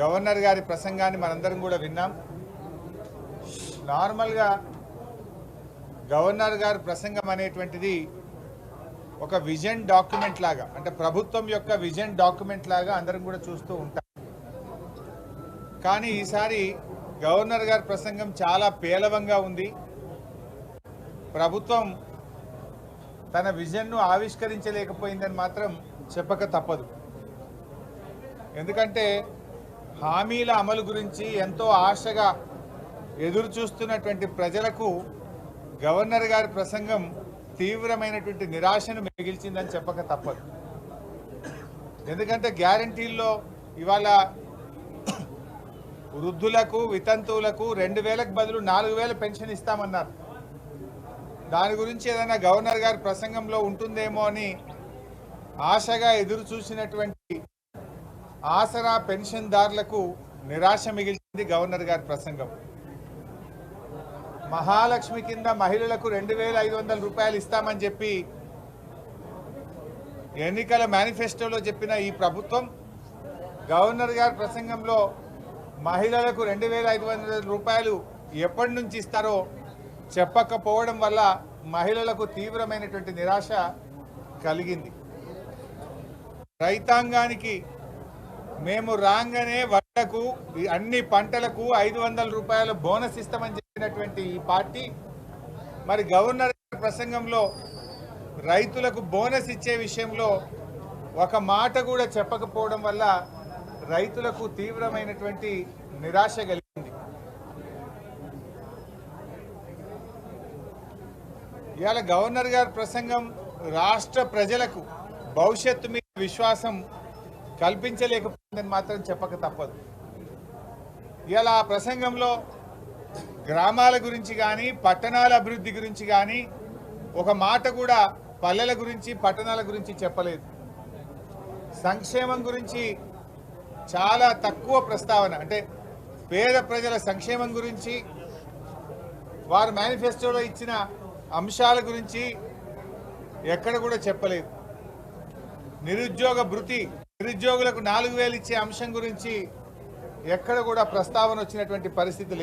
Governor గారి ప్రసంగాన్ని మనందరం కూడా విన్నాం. నార్మల్గా గవర్నర్ గారి ప్రసంగం అనేటువంటిది ఒక విజన్ డాక్యుమెంట్ లాగా అంటే ప్రభుత్వం యొక్క విజన్ డాక్యుమెంట్ లాగా అందరం కూడా చూస్తూ ఉంటాం. కానీ ఈసారి గవర్నర్ గారి ప్రసంగం చాలా పేలవంగా ఉంది. ప్రభుత్వం తన విజన్ను ఆవిష్కరించలేకపోయిందని మాత్రం చెప్పక తప్పదు. ఎందుకంటే హామీల అమలు గురించి ఎంతో ఆశగా ఎదురు చూస్తున్నటువంటి ప్రజలకు గవర్నర్ గారి ప్రసంగం తీవ్రమైనటువంటి నిరాశను మిగిల్చిందని చెప్పక తప్పదు. ఎందుకంటే గ్యారంటీల్లో ఇవాళ వృద్ధులకు వితంతువులకు రెండు వేలకు బదులు నాలుగు వేల పెన్షన్ ఇస్తామన్నారు. దాని గురించి ఏదైనా గవర్నర్ గారి ప్రసంగంలో ఉంటుందేమో అని ఆశగా ఎదురు చూసినటువంటి ఆసరా పెన్షన్దారులకు నిరాశ మిగిల్చింది గవర్నర్ గారి ప్రసంగం. మహాలక్ష్మి కింద మహిళలకు రెండు వేల ఐదు వందల రూపాయలు ఇస్తామని చెప్పి ఎన్నికల మేనిఫెస్టోలో చెప్పిన ఈ ప్రభుత్వం గవర్నర్ గారి ప్రసంగంలో మహిళలకు రెండు వేల ఐదు వందల రూపాయలు ఎప్పటి నుంచి ఇస్తారో చెప్పకపోవడం వల్ల మహిళలకు తీవ్రమైనటువంటి నిరాశ కలిగింది. రైతాంగానికి మేము రాగానే వడ్లకు అన్ని పంటలకు ఐదు వందల రూపాయల బోనస్ ఇస్తామని చెప్పినటువంటి ఈ పార్టీ మరి గవర్నర్ ప్రసంగంలో రైతులకు బోనస్ ఇచ్చే విషయంలో ఒక మాట కూడా చెప్పకపోవడం వల్ల రైతులకు తీవ్రమైనటువంటి నిరాశ కలిగింది. ఇవాళ గవర్నర్ గారి ప్రసంగం రాష్ట్ర ప్రజలకు భవిష్యత్తు మీద విశ్వాసం కల్పించలేకపోయిందని మాత్రం చెప్పక తప్పదు. ఇవాళ ఆ ప్రసంగంలో గ్రామాల గురించి కానీ పట్టణాల అభివృద్ధి గురించి కానీ ఒక మాట కూడా పల్లెల గురించి పట్టణాల గురించి చెప్పలేదు. సంక్షేమం గురించి చాలా తక్కువ ప్రస్తావన అంటే పేద ప్రజల సంక్షేమం గురించి వారు మేనిఫెస్టోలో ఇచ్చిన అంశాల గురించి ఎక్కడ కూడా చెప్పలేదు. నిరుద్యోగ భృతి నిరుద్యోగులకు నాలుగు వేలు ఇచ్చే అంశం గురించి ఎక్కడ కూడా ప్రస్తావన వచ్చినటువంటి పరిస్థితి లేదు.